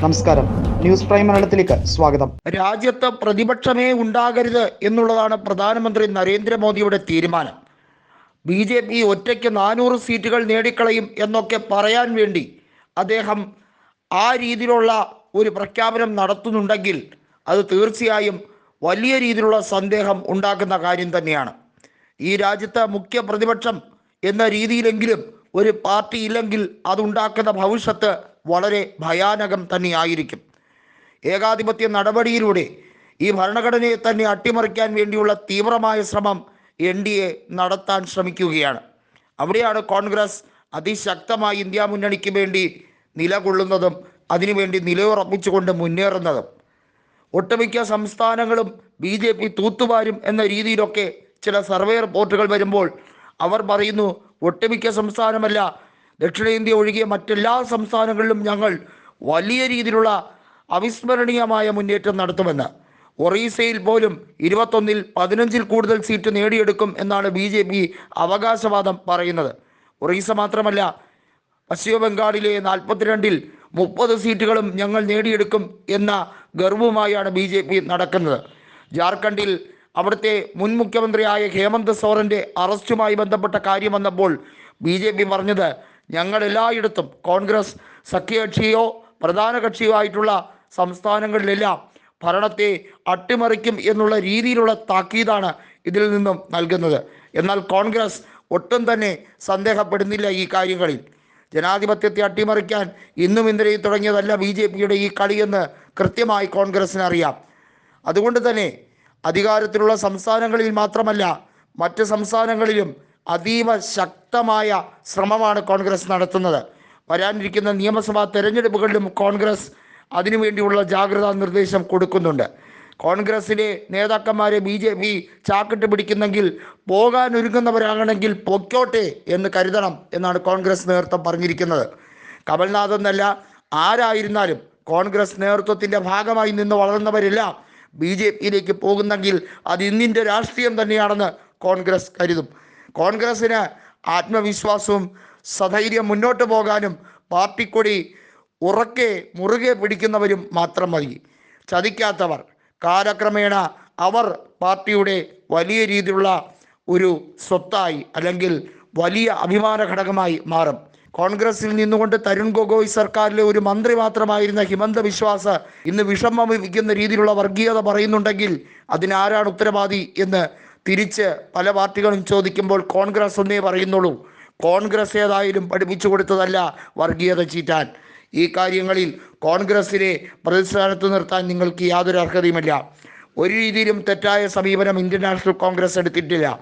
നമസ്കാരം. News prime മലയാളത്തിലേക്ക് സ്വാഗതം. രാജ്യത്ത് പ്രതിപക്ഷമേ ഉണ്ടാകരുത് എന്നുള്ളതാണ് പ്രധാനമന്ത്രി നരേന്ദ്രമോദിയുടെ തീരുമാനം. ബി ജെ പി ഒറ്റയ്ക്ക് നാനൂറ് സീറ്റുകൾ നേടിക്കളയും എന്നൊക്കെ പറയാൻ വേണ്ടി അദ്ദേഹം ആ രീതിയിലുള്ള ഒരു പ്രഖ്യാപനം നടത്തുന്നുണ്ടെങ്കിൽ അത് തീർച്ചയായും വലിയ രീതിയിലുള്ള സന്ദേഹം ഉണ്ടാക്കുന്ന കാര്യം തന്നെയാണ്. ഈ രാജ്യത്തെ മുഖ്യ പ്രതിപക്ഷം എന്ന രീതിയിലെങ്കിലും ഒരു പാർട്ടി ഇല്ലെങ്കിൽ അതുണ്ടാക്കുന്ന ഭവിഷ്യത്ത് വളരെ ഭയാനകം തന്നെയായിരിക്കും. ഏകാധിപത്യ നടപടിയിലൂടെ ഈ ഭരണഘടനയെ തന്നെ അട്ടിമറിക്കാൻ വേണ്ടിയുള്ള തീവ്രമായ ശ്രമം എൻ ഡി എ നടത്താൻ ശ്രമിക്കുകയാണ്. അവിടെയാണ് കോൺഗ്രസ് അതിശക്തമായി ഇന്ത്യ മുന്നണിക്ക് വേണ്ടി നിലകൊള്ളുന്നതും അതിനുവേണ്ടി നിലയുറപ്പിച്ചുകൊണ്ട് മുന്നേറുന്നതും. ഒട്ടുമിക്ക സംസ്ഥാനങ്ങളും ബി ജെ പി തൂത്തുവാരും എന്ന രീതിയിലൊക്കെ ചില സർവേ റിപ്പോർട്ടുകൾ വരുമ്പോൾ അവർ പറയുന്നു ഒട്ടുമിക്ക സംസ്ഥാനമല്ല ദക്ഷിണേന്ത്യ ഒഴികെ മറ്റെല്ലാ സംസ്ഥാനങ്ങളിലും ഞങ്ങൾ വലിയ രീതിയിലുള്ള അവിസ്മരണീയമായ മുന്നേറ്റം നടത്തുമെന്ന്. ഒറീസയിൽ പോലും ഇരുപത്തൊന്നിൽ പതിനഞ്ചിൽ കൂടുതൽ സീറ്റ് നേടിയെടുക്കും എന്നാണ് ബി ജെ പി അവകാശവാദം പറയുന്നത്. ഒറീസ മാത്രമല്ല പശ്ചിമബംഗാളിലെ നാൽപ്പത്തിരണ്ടിൽ മുപ്പത് സീറ്റുകളും ഞങ്ങൾ നേടിയെടുക്കും എന്ന ഗർവുമായാണ് ബി ജെ പി നടക്കുന്നത്. ജാർഖണ്ഡിൽ അവിടുത്തെ മുൻ മുഖ്യമന്ത്രിയായ ഹേമന്ത് സോറന്റെ അറസ്റ്റുമായി ബന്ധപ്പെട്ട കാര്യം വന്നപ്പോൾ ബി ജെ പി പറഞ്ഞത് ഞങ്ങൾ എല്ലായിടത്തും കോൺഗ്രസ് സഖ്യകക്ഷിയോ പ്രധാന കക്ഷിയോ ആയിട്ടുള്ള സംസ്ഥാനങ്ങളിലെല്ലാം ഭരണത്തെ അട്ടിമറിക്കും എന്നുള്ള രീതിയിലുള്ള താക്കീതാണ് ഇതിൽ നിന്നും നൽകുന്നത്. എന്നാൽ കോൺഗ്രസ് ഒട്ടും തന്നെ സന്ദേഹപ്പെടുന്നില്ല ഈ കാര്യങ്ങളിൽ. ജനാധിപത്യത്തെ അട്ടിമറിക്കാൻ ഇന്നും ഇന്നലെയും തുടങ്ങിയതല്ല ബി ജെ പിയുടെ ഈ കളിയെന്ന് കൃത്യമായി കോൺഗ്രസിന് അറിയാം അതുകൊണ്ട് തന്നെ അധികാരത്തിലുള്ള സംസ്ഥാനങ്ങളിൽ മാത്രമല്ല മറ്റ് സംസ്ഥാനങ്ങളിലും അതീവ ശക്തമായ ശ്രമമാണ് കോൺഗ്രസ് നടത്തുന്നത്. വരാനിരിക്കുന്ന നിയമസഭാ തെരഞ്ഞെടുപ്പുകളിലും കോൺഗ്രസ് അതിനുവേണ്ടിയുള്ള ജാഗ്രതാ നിർദ്ദേശം കൊടുക്കുന്നുണ്ട്. കോൺഗ്രസിലെ നേതാക്കന്മാരെ ബി ജെ പി ചാക്കിട്ട് പിടിക്കുന്നെങ്കിൽ പോകാനൊരുങ്ങുന്നവരാകണമെങ്കിൽ പൊക്കോട്ടെ എന്ന് കരുതണം എന്നാണ് കോൺഗ്രസ് നേതൃത്വം പറഞ്ഞിരിക്കുന്നത്. കമൽനാഥ് എന്നല്ല ആരായിരുന്നാലും കോൺഗ്രസ് നേതൃത്വത്തിന്റെ ഭാഗമായി നിന്ന് വളർന്നവരെല്ലാം ബി ജെ പിയിലേക്ക് പോകുന്നെങ്കിൽ അത് ഇന്നിന്റെ രാഷ്ട്രീയം തന്നെയാണെന്ന് കോൺഗ്രസ് കരുതും. കോൺഗ്രസ്സിന് ആത്മവിശ്വാസവും സധൈര്യം മുന്നോട്ട് പോകാനും പാർട്ടിക്കൊടി ഉറക്കെ മുറുകെ പിടിക്കുന്നവരും മാത്രം മതി. ചതിക്കാത്തവർ. കാലക്രമേണ അവർ പാർട്ടിയുടെ വലിയ രീതിയിലുള്ള ഒരു സ്വത്തായി അല്ലെങ്കിൽ വലിയ അഭിമാന ഘടകമായി മാറും. കോൺഗ്രസിൽ നിന്നുകൊണ്ട് തരുൺ ഗൊഗോയ് സർക്കാരിലെ ഒരു മന്ത്രി മാത്രമായിരുന്ന ഹിമന്ത വിശ്വാസ് ഇന്ന് വിഷമം രീതിയിലുള്ള വർഗീയത പറയുന്നുണ്ടെങ്കിൽ അതിനാരാണ് ഉത്തരവാദി എന്ന് തിരിച്ച് പല പാർട്ടികളും ചോദിക്കുമ്പോൾ കോൺഗ്രസ് ഒന്നേ പറയുന്നുള്ളൂ. കോൺഗ്രസ് ഏതായാലും പഠിപ്പിച്ചു കൊടുത്തതല്ല വർഗീയത ചീറ്റാൻ. ഈ കാര്യങ്ങളിൽ കോൺഗ്രസിനെ പ്രതിസ്ഥാനത്ത് നിർത്താൻ നിങ്ങൾക്ക് യാതൊരു അർഹതയുമില്ല. ഒരു രീതിയിലും തെറ്റായ സമീപനം ഇന്ത്യൻ നാഷണൽ കോൺഗ്രസ് എടുത്തിട്ടില്ല.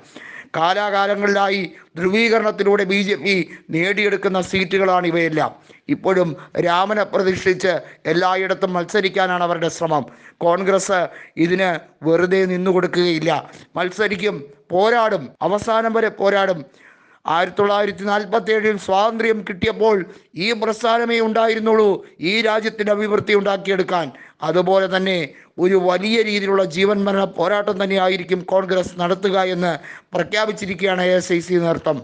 കാലാകാലങ്ങളിലായി ധ്രുവീകരണത്തിലൂടെ ബി ജെ പി നേടിയെടുക്കുന്ന സീറ്റുകളാണ് ഇവയെല്ലാം. ഇപ്പോഴും രാമനെ പ്രതിഷ്ഠിച്ച് എല്ലായിടത്തും മത്സരിക്കാനാണ് അവരുടെ ശ്രമം. കോൺഗ്രസ് ഇതിന് വെറുതെ നിന്നു കൊടുക്കുകയില്ല മത്സരിക്കും പോരാടും അവസാനം വരെ പോരാടും. ആയിരത്തി തൊള്ളായിരത്തി നാൽപ്പത്തി ഏഴിൽ സ്വാതന്ത്ര്യം കിട്ടിയപ്പോൾ ഈ പ്രസ്ഥാനമേ ഉണ്ടായിരുന്നുള്ളൂ ഈ രാജ്യത്തിന്റെ അഭിവൃദ്ധി ഉണ്ടാക്കിയെടുക്കാൻ. അതുപോലെ തന്നെ ഒരു വലിയ രീതിയിലുള്ള ജീവൻ മരണ പോരാട്ടം തന്നെയായിരിക്കും കോൺഗ്രസ് നടത്തുക എന്ന് പ്രഖ്യാപിച്ചിരിക്കുകയാണ് എ എസ് ഐ സി നേതൃത്വം.